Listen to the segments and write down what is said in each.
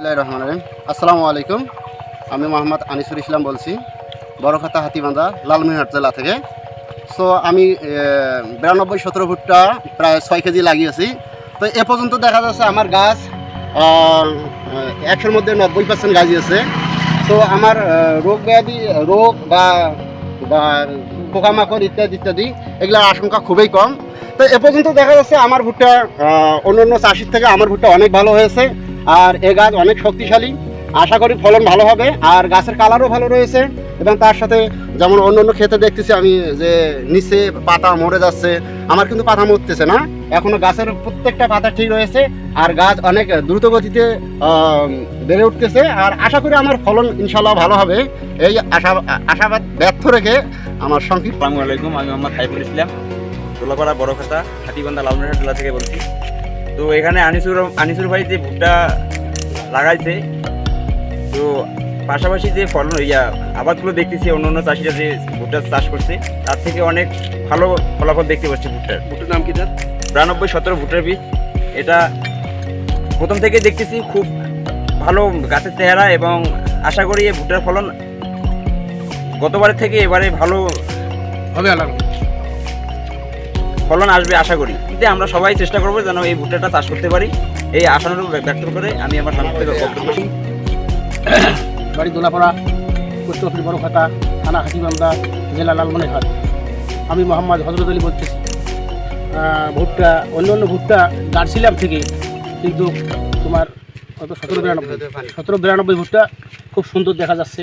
বিসমিল্লাহ রহমান রহিম। আসসালামু আলাইকুম। আমি মোহাম্মদ আনিসুর ইসলাম বলছি বড়খাতা হাতিবান্ধা, লালমিনহাট জেলা থেকে। সো আমি বিরানব্বই সতেরো ফুটটা প্রায় ছয় কেজি লাগিয়েছি তো এ পর্যন্ত দেখা যাচ্ছে আমার গাছ একশোর মধ্যে নব্বই পার্সেন্ট গাজিয়েছে তো আমার রোগ ব্যাধি, রোগ বা বা পোকামাকড় ইত্যাদি ইত্যাদি, এগুলোর আশঙ্কা খুবই কম। তো এ পর্যন্ত দেখা যাচ্ছে আমার ভুট্টা অন্য অন্য চাষির থেকে আমার ভুট্টা অনেক ভালো হয়েছে। আর এ গাছ অনেক শক্তিশালী। আশা করি ফলন ভালো হবে, আর গাছের কালারও ভালো রয়েছে, এবং তার সাথে যেমন অন্য অন্য ক্ষেতে দেখতেছি আমি যে নিচে পাতা মরে যাচ্ছে, আমার কিন্তু পাতা মরতেছে না। এখনও গাছের প্রত্যেকটা পাতা ঠিক রয়েছে, আর গাছ অনেক দ্রুত গতিতে বেড়ে উঠতেছে, আর আশা করি আমার ফলন ইনশাল্লাহ ভালো হবে। এই আশা, আশাবাদ ব্যর্থ রেখে আমার সংক্ষিপ্ত আমি মোহাম্মদ সাইফুল ইসলাম তোলাপাড়া বড়খাতা, হাতিবান্ধা লালমনিরহাট জেলা থেকে বলছি। তো এখানে আনিসুর আনিসুর ভাই যে ভুট্টা লাগাইছে তো পাশাপাশি যে ফলন ইয়া আবাদগুলো দেখতেছি অন্য অন্য চাষিরা যে ভুট্টা চাষ করছে তার থেকে অনেক ভালো ফলাফল দেখতে পাচ্ছি ভুট্টার। ভুট্টার নাম কি তার? বিরানব্বই সতেরো ভুট্টার বীজ। এটা প্রথম থেকে দেখতেছি খুব ভালো গাছের চেহারা এবং আশা করি এই ভুট্টার ফলন গতবারের থেকে এবারে ভালো হবে আলাদা ফলন আসবে আশা করি। কিন্তু আমরা সবাই চেষ্টা করব যেন এই ভুট্টাটা চাষ করতে পারি। এই আশানুরূপ ব্যক্ত করে আমি আমার সামনে বক্তব্য বাড়ি দোলাপাড়া, পোস্ট অফিস বড়খাতা, থানা হাতিবান্ধা জেলা লালমনিরহাট। আমি মোহাম্মদ হজরত আলী বলতেছি। ভুট্টা, অন্য অন্য ভুট্টা গাড়ছিলাম থেকে, কিন্তু তোমার হয়তো সতেরো বিরানব্বই। সতেরো বিরানব্বই ভুট্টা খুব সুন্দর দেখা যাচ্ছে।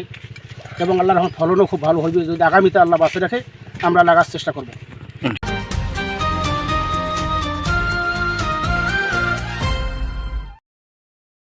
এবং আল্লাহ রহমান ফলনও খুব ভালো হইবে। যদি আগামীতে আল্লাহ বাঁচে রাখে, আমরা লাগার চেষ্টা করব।